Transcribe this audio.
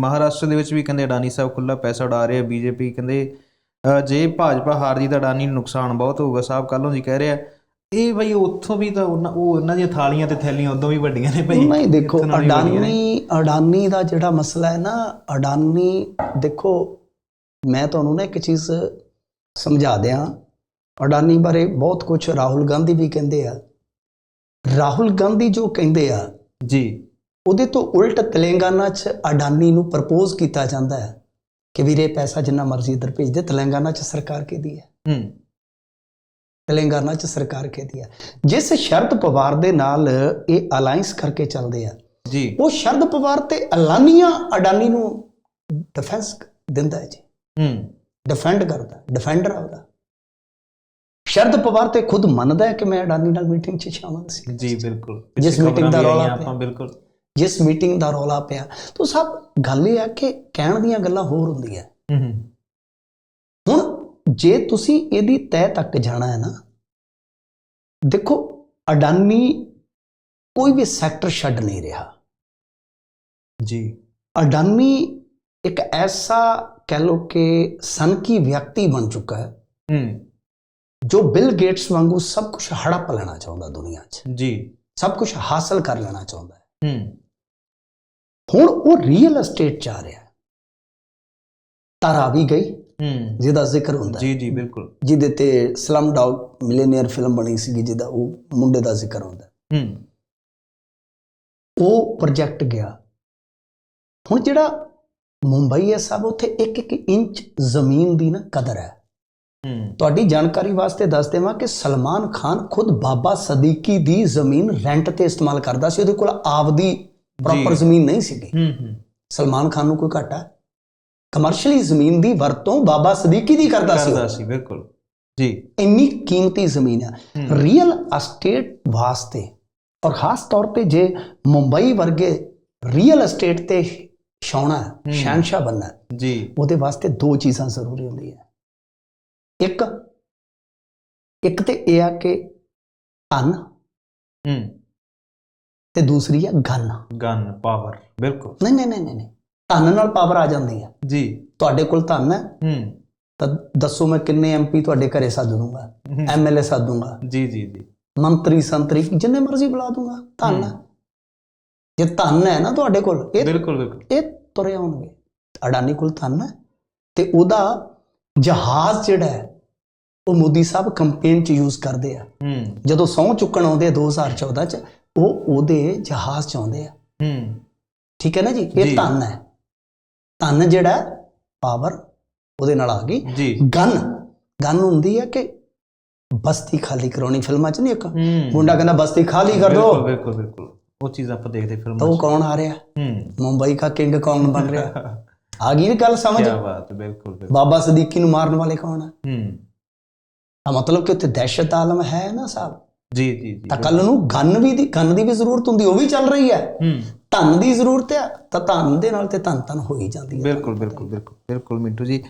ਮਹਾਰਾਸ਼ਟਰ ਦੇ ਵਿੱਚ ਵੀ ਕਹਿੰਦੇ ਅਡਾਨੀ ਸਾਹਿਬ ਖੁੱਲਾ ਪੈਸਾ ਉਡਾ ਰਹੇ ਆ ਬੀਜੇਪੀ ਕਹਿੰਦੇ ਜੇ ਭਾਜਪਾ ਹਾਰਦੀ ਤਾਂ ਅਡਾਨੀ ਨੂੰ ਨੁਕਸਾਨ ਬਹੁਤ ਹੋਊਗਾ ਸਾਹਿਬ ਕੱਲੋਂ ਜੀ ਕਹਿ ਰਿਹਾ। ਇਹ ਬਈ ਉੱਥੋਂ ਵੀ ਤਾਂ ਉਹ ਉਹਨਾਂ ਦੀਆਂ ਥਾਲੀਆਂ ਤੇ ਥੈਲੀਆਂ ਉਦੋਂ ਵੀ ਵੱਡੀਆਂ ਨੇ ਭਾਈ ਨਹੀਂ ਦੇਖੋ। ਅਡਾਨੀ ਅਡਾਨੀ ਦਾ ਜਿਹੜਾ ਮਸਲਾ ਹੈ ਨਾ ਅਡਾਨੀ ਦੇਖੋ ਮੈਂ ਤੁਹਾਨੂੰ ਨਾ ਇੱਕ ਚੀਜ਼ ਸਮਝਾ ਦਿਆਂ। ਅਡਾਨੀ ਬਾਰੇ ਬਹੁਤ ਕੁਝ ਰਾਹੁਲ ਗਾਂਧੀ ਵੀ ਕਹਿੰਦੇ ਆ। ਰਾਹੁਲ ਗਾਂਧੀ ਜੋ ਕਹਿੰਦੇ ਆ ਜੀ। ਉਹਦੇ ਤੋਂ ਉਲਟ ਤੇਲੰਗਾਨਾ 'ਚ ਅਡਾਨੀ ਨੂੰ ਪ੍ਰਪੋਜ਼ ਕੀਤਾ ਜਾਂਦਾ ਹੈ ਕਿ ਵੀਰੇ ਪੈਸਾ ਜਿੰਨਾ ਮਰਜ਼ੀ ਇੱਧਰ ਭੇਜ ਦੇ ਤੇਲੰਗਾਨਾ 'ਚ ਸਰਕਾਰ ਕਿਹਦੀ ਹੈ? ਹੂੰ। ਤੇਲੰਗਾਨਾ 'ਚ ਸਰਕਾਰ ਕਿਹਦੀ ਹੈ? ਜਿਸ ਸ਼ਰਦ ਪਵਾਰ ਦੇ ਨਾਲ ਇਹ ਅਲਾਈਅੰਸ ਕਰਕੇ ਚੱਲਦੇ ਆ ਜੀ। ਉਹ ਸ਼ਰਦ ਪਵਾਰ ਤੇ ਐਲਾਨੀਆਂ ਅਡਾਨੀ ਨੂੰ ਡਿਫੈਂਸ ਦਿੰਦਾ ਹੈ ਜੀ। ਹੂੰ। ਡਿਫੈਂਡ ਕਰਦਾ ਡਿਫੈਂਡਰ ਆ ਉਹਦਾ। ਸ਼ਰਦ ਪਵਾਰ ਤੇ ਖੁਦ ਮੰਨਦਾ ਹੈ ਕਿ ਮੈਂ ਅਡਾਨੀ ਨਾਲ ਮੀਟਿੰਗ 'ਚ ਸ਼ਾਮਲ ਸੀ। ਜੀ ਬਿਲਕੁਲ। ਜਿਸ ਖਬਰਾਂ ਦਾ ਰੌਲਾ। ਆਪਾਂ ਬਿਲਕੁਲ। ਜਿਸ ਮੀਟਿੰਗ ਦਾ ਰੌਲਾ ਪਿਆ ਤਾਂ ਸਭ ਗੱਲ ਇਹ ਹੈ ਕਿ ਕਹਿਣ ਦੀਆਂ ਗੱਲਾਂ ਹੋਰ ਹੁੰਦੀਆਂ। ਹੁਣ ਜੇ ਤੁਸੀਂ ਇਹਦੀ ਤਹਿ ਤੱਕ ਜਾਣਾ ਹੈ ਨਾ ਦੇਖੋ ਅਡਾਨੀ ਕੋਈ ਵੀ ਸੈਕਟਰ ਛੱਡ ਨਹੀਂ ਰਿਹਾ। ਜੀ। ਅਡਾਨੀ ਇੱਕ ਐਸਾ ਕਹਿ ਲੋ ਕਿ ਸਨਕੀ ਵਿਅਕਤੀ ਬਣ ਚੁੱਕਾ ਹੈ ਹੂੰ। ਜੋ ਬਿਲ ਗੇਟਸ ਵਾਂਗੂ ਸਭ ਕੁਝ ਹੜਪ ਲੈਣਾ ਚਾਹੁੰਦਾ ਦੁਨੀਆ 'ਚ। ਜੀ। ਸਭ ਕੁਝ ਹਾਸਲ ਕਰ ਲੈਣਾ ਚਾਹੁੰਦਾ ਹੈ। ਹੁਣ ਉਹ ਰੀਅਲ ਐਸਟੇਟ ਚ ਆ ਰਿਹਾ ਹੈ। ਤਾਰਾ ਵੀ ਗਈ ਹੂੰ। ਜਿਹਦਾ ਜ਼ਿਕਰ ਹੁੰਦਾ ਜੀ ਜੀ ਬਿਲਕੁਲ। ਜਿਹਦੇ ਤੇ ਸਲਮ ਡੌਗ ਮਿਲੀਨੀਅਰ ਫਿਲਮ ਬਣੀ ਸੀਗੀ ਜਿਹਦਾ ਉਹ ਮੁੰਡੇ ਦਾ ਜ਼ਿਕਰ ਹੁੰਦਾ ਹੈ। ਉਹ ਪ੍ਰੋਜੈਕਟ ਗਿਆ। ਹੁਣ ਜਿਹੜਾ ਮੁੰਬਈ ਹੈ ਸਭ ਉੱਥੇ ਇੱਕ ਇੱਕ ਇੰਚ ਜ਼ਮੀਨ ਦੀ ਨਾ ਕਦਰ ਹੂੰ। ਤੁਹਾਡੀ ਜਾਣਕਾਰੀ ਵਾਸਤੇ ਦੱਸ ਦੇਵਾਂ ਕਿ ਸਲਮਾਨ ਖਾਨ ਖੁਦ ਬਾਬਾ ਸਦੀਕੀ ਦੀ ਜ਼ਮੀਨ ਰੈਂਟ ਤੇ ਇਸਤੇਮਾਲ ਕਰਦਾ ਸੀ। ਉਹਦੇ ਕੋਲ ਆਪਦੀ ਪ੍ਰੋਪਰ। ਜ਼ਮੀਨ ਨਹੀਂ ਸੀਗੀ। ਹੂੰ ਹੂੰ। ਸਲਮਾਨ ਖਾਨ ਨੂੰ ਕੋਈ ਘਾਟਾ? ਕਮਰਸ਼ੀਅਲੀ ਜ਼ਮੀਨ ਦੀ ਵਰਤੋਂ ਬਾਬਾ ਸਦੀਕੀ ਦੀ ਕਰਦਾ ਸੀ ਕਰਦਾ। ਸੀ ਬਿਲਕੁਲ। ਜੀ। ਇੰਨੀ ਕੀਮਤੀ ਜ਼ਮੀਨ ਹੈ। ਰੀਅਲ ਅਸਟੇਟ ਵਾਸਤੇ ਔਰ ਖਾਸ ਤੌਰ ਤੇ ਜੇ ਮੁੰਬਈ ਵਰਗੇ ਰੀਅਲ ਅਸਟੇਟ ਤੇ ਛਾਉਣਾ। ਸ਼ਹਿਨशाह ਬੰਨਾ ਜੀ। ਉਹਦੇ ਵਾਸਤੇ ਦੋ ਚੀਜ਼ਾਂ ਜ਼ਰੂਰੀ ਹੁੰਦੀਆਂ। ਇੱਕ ਇੱਕ ਤੇ ਇਹ ਆ ਕਿ ਧਨ ਹੂੰ। ਤੇ ਦੂਸਰੀ ਹੈ ਗਨ। ਗਨ ਪਾਵਰ ਬਿਲਕੁਲ। ਨਹੀਂ ਨਹੀਂ ਨਹੀਂ ਨਹੀਂ। ਧਨ ਨਾਲ ਪਾਵਰ ਆ ਜਾਂਦੀ ਹੈ ਜੀ। ਤੁਹਾਡੇ ਕੋਲ ਧਨ ਹੈ। ਹੂੰ। ਤਾਂ ਦੱਸੋ ਮੈਂ ਕਿੰਨੇ ਐਮਪੀ ਤੁਹਾਡੇ ਘਰੇ ਸੱਦ ਦੂੰਗਾ। ਐਮਐਲਏ ਸੱਦ ਦੂੰਗਾ। ਜੀ ਜੀ ਜੀ। ਮੰਤਰੀ ਸੰਤਰੀ ਜਿੰਨੇ ਮਰਜ਼ੀ ਬੁਲਾ ਦੂੰਗਾ ਧਨ ਜੇ ਧਨ ਹੈ ਨਾ ਤੁਹਾਡੇ ਕੋਲ ਇਹ ਬਿਲਕੁਲ ਬਿਲਕੁਲ। ਇਹ ਤੁਰੇ ਆਉਣਗੇ। ਅਡਾਨੀ ਕੋਲ ਧਨ ਹੈ ਤੇ ਉਹਦਾ ਜਹਾਜ਼ ਜਿਹੜਾ ਹੈ ਉਹ ਮੋਦੀ ਸਾਹਿਬ ਕੰਪੇਨ ਚ ਯੂਜ਼ ਕਰਦੇ ਆ। ਜਦੋਂ ਸਹੁੰ ਚੁੱਕਣ ਆਉਂਦੇ ਆ 2014 ਚ ਉਹ ਉਹਦੇ ਜਹਾਜ਼ ਚ ਆਉਂਦੇ ਆ। ਹੂੰ। ਠੀਕ ਹੈ ਨਾ ਜੀ। ਇਹ ਧਨ ਹੈ। ਧਨ ਜਿਹੜਾ ਪਾਵਰ ਉਹਦੇ ਨਾਲ ਆ ਗਈ। ਗਨ ਗਨ ਹੁੰਦੀ ਹੈ ਕਿ ਬਸਤੀ ਖਾਲੀ ਕਰਾਉਣੀ ਫਿਲਮਾਂ 'ਚ ਨਹੀਂ ਇੱਕ। ਮੁੰਡਾ ਕਹਿੰਦਾ ਬਸਤੀ ਖਾਲੀ ਕਰ ਦੋ। ਬਿਲਕੁਲ ਬਿਲਕੁਲ ਉਹ ਚੀਜ਼ ਆਪਾਂ ਦੇਖਦੇ ਫਿਲਮਾਂ ਤਾਂ ਉਹ 'ਚ। ਕੌਣ ਆ ਰਿਹਾ ਹੂੰ। ਮੁੰਬਈ ਦਾ ਕਿੰਗ ਕੌਣ ਬਣ ਰਿਹਾ? ਆ ਗਈ ਨਾ ਗੱਲ ਸਮਝ? ਕੀ ਬਾਤ ਬਿਲਕੁਲ ਬਾਬਾ ਸਦੀਕੀ ਨੂੰ ਮਾਰਨ ਵਾਲੇ ਕੌਣ ਆ? ਮਤਲਬ ਕਿ ਉੱਥੇ ਦਹਿਸ਼ਤ ਆਲਮ ਹੈ ਨਾ ਸਾਹਿਬ? ਜੀ ਜੀ ਜੀ ਤਾਂ ਕੱਲ ਨੂੰ ਗਨ ਵੀ ਦੀ ਗਨ ਦੀ ਵੀ ਜ਼ਰੂਰਤ ਹੁੰਦੀ ਉਹ ਵੀ ਚੱਲ ਰਹੀ ਹੈ। ਹੂੰ। ਧਨ ਦੀ ਜ਼ਰੂਰਤ ਹੈ ਤਾਂ ਧਨ ਦੇ ਨਾਲ ਤੇ ਧਨ ਧਨ ਹੋ ਹੀ ਜਾਂਦੀ ਹੈ। ਬਿਲਕੁਲ ਬਿਲਕੁਲ ਬਿਲਕੁਲ ਬਿਲਕੁਲ ਮਿੰਟੂ ਜੀ।